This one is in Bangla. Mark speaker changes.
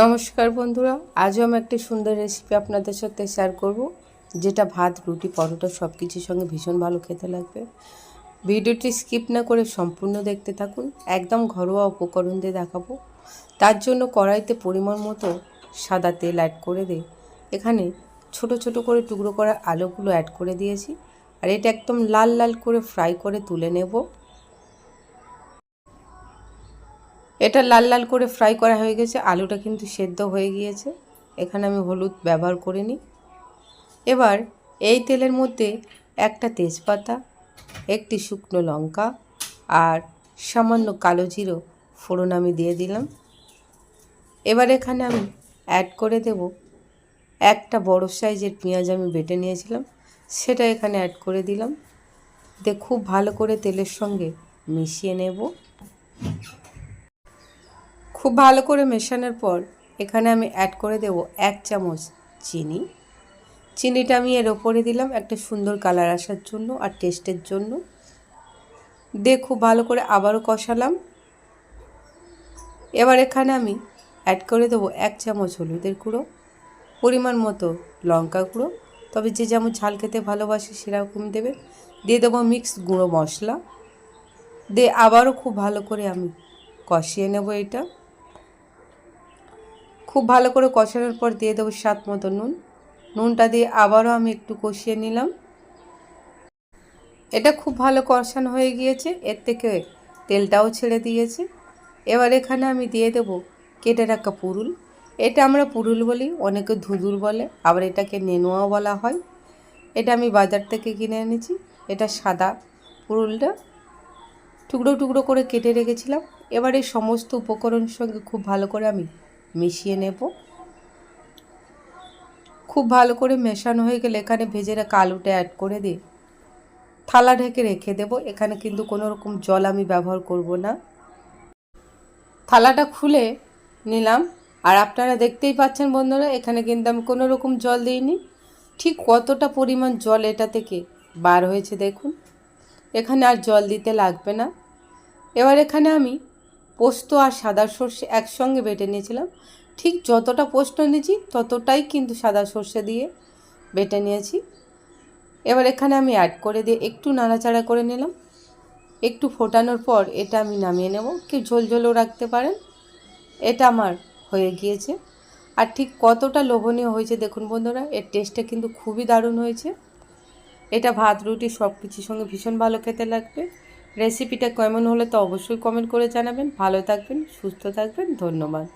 Speaker 1: নমস্কার বন্ধুরা, আজও আমি একটি সুন্দর রেসিপি আপনাদের সাথে শেয়ার করব, যেটা ভাত, রুটি, পরোটা সব কিছুর সঙ্গে ভীষণ ভালো খেতে লাগবে। ভিডিওটি স্কিপ না করে সম্পূর্ণ দেখতে থাকুন, একদম ঘরোয়া উপকরণ দিয়ে দেখাবো। তার জন্য কড়াইতে পরিমাণ মতো সাদা তেল অ্যাড করে দিই এখানে ছোট ছোট করে টুকরো করা আলুগুলো অ্যাড করে দিয়েছি। আর এটা একদম লাল লাল করে ফ্রাই করে তুলে নেব। এটা লাল লাল করে ফ্রাই করা হয়ে গেছে। আলুটা কিন্তু সেদ্ধ হয়ে গিয়েছে। এখানে আমি হলুদ ব্যবহার করে নিই এবার এই তেলের মধ্যে একটা তেজপাতা, একটি শুকনো লঙ্কা আর সামান্য কালো জিরো ফোড়ন আমি দিয়ে দিলাম। এবার এখানে আমি অ্যাড করে দেব একটা বড় সাইজের পেঁয়াজ আমি বেটে নিয়েছিলাম। সেটা এখানে অ্যাড করে দিলাম। দিয়ে খুব ভালো করে তেলের সঙ্গে মিশিয়ে নেব। খুব ভালো করে মেশানোর পর এখানে আমি অ্যাড করে দেব এক চামচ চিনি। চিনিটা আমি এর ওপরে দিলাম একটা সুন্দর কালার আসার জন্য আর টেস্টের জন্য। দিয়ে খুব ভালো করে আবারও কষালাম। এবার এখানে আমি অ্যাড করে দেবো এক চামচ হলুদের গুঁড়ো, পরিমাণ মতো লঙ্কা গুঁড়ো। তবে যে যেমন ঝাল খেতে ভালোবাসে সেরকম দেবে। দিয়ে দেবো মিক্স গুঁড়ো মশলা। দিয়ে আবারও খুব ভালো করে আমি কষিয়ে নেব এটা। খুব ভালো করে কষানোর পর দিয়ে দেবো স্বাদ মতো নুন। নুনটা দিয়ে আবারও আমি একটু কষিয়ে নিলাম। এটা খুব ভালো কষানো হয়ে গিয়েছে, এর থেকে তেলটাও ছেড়ে দিয়েছে। এবার এখানে আমি দিয়ে দেব কেটে রাখা পুরুল। এটা আমরা পুরুল বলি, অনেকে ধুদুর বলে, আবার এটাকে নেনুয়াও বলা হয়। এটা আমি বাজার থেকে কিনে এনেছি, এটা সাদা পুরুলটা। টুকরো টুকরো করে কেটে রেখেছিলাম। এবার এই সমস্ত উপকরণের সঙ্গে খুব ভালো করে আমি মিশিয়ে নেব। খুব ভালো করে মেশানো হয়ে গেলে এখানে ভেজে রাখা আলুটা অ্যাড করে দিয়ে থালা ঢেকে রেখে দেব। এখানে কিন্তু কোনো রকম জল আমি ব্যবহার করব না। থালাটা খুলে নিলাম। আর আপনারা দেখতেই পাচ্ছেন বন্ধুরা, এখানে কিন্তু আমি কোনো রকম জল দিইনি। ঠিক কতটা পরিমাণ জল এটা থেকে বার হয়েছে দেখুন। এখানে আর জল দিতে লাগবে না। এবার এখানে আমি পোস্ত আর সাদা সর্ষে একসঙ্গে বেটে নিয়েছিলাম। ঠিক যতটা পোস্ত নিয়েছি ততটাই কিন্তু সাদা সর্ষে দিয়ে বেটে নিয়েছি। এবার এখানে আমি অ্যাড করে দিয়ে একটু নাড়াচাড়া করে নিলাম। একটু ফোটানোর পর এটা আমি নামিয়ে নেব। কি ঝোলঝোলও রাখতে পারেন। এটা আমার হয়ে গিয়েছে। আর ঠিক কতটা লোভনীয় হয়েছে দেখুন বন্ধুরা, এর টেস্টটা কিন্তু খুবই দারুণ হয়েছে। এটা ভাত, রুটি সব কিছুর সঙ্গে ভীষণ ভালো খেতে লাগবে। রেসিপিটা কেমন হলে তো অবশ্যই কমেন্ট করে জানাবেন। ভালো থাকবেন সুস্থ থাকবেন ধন্যবাদ।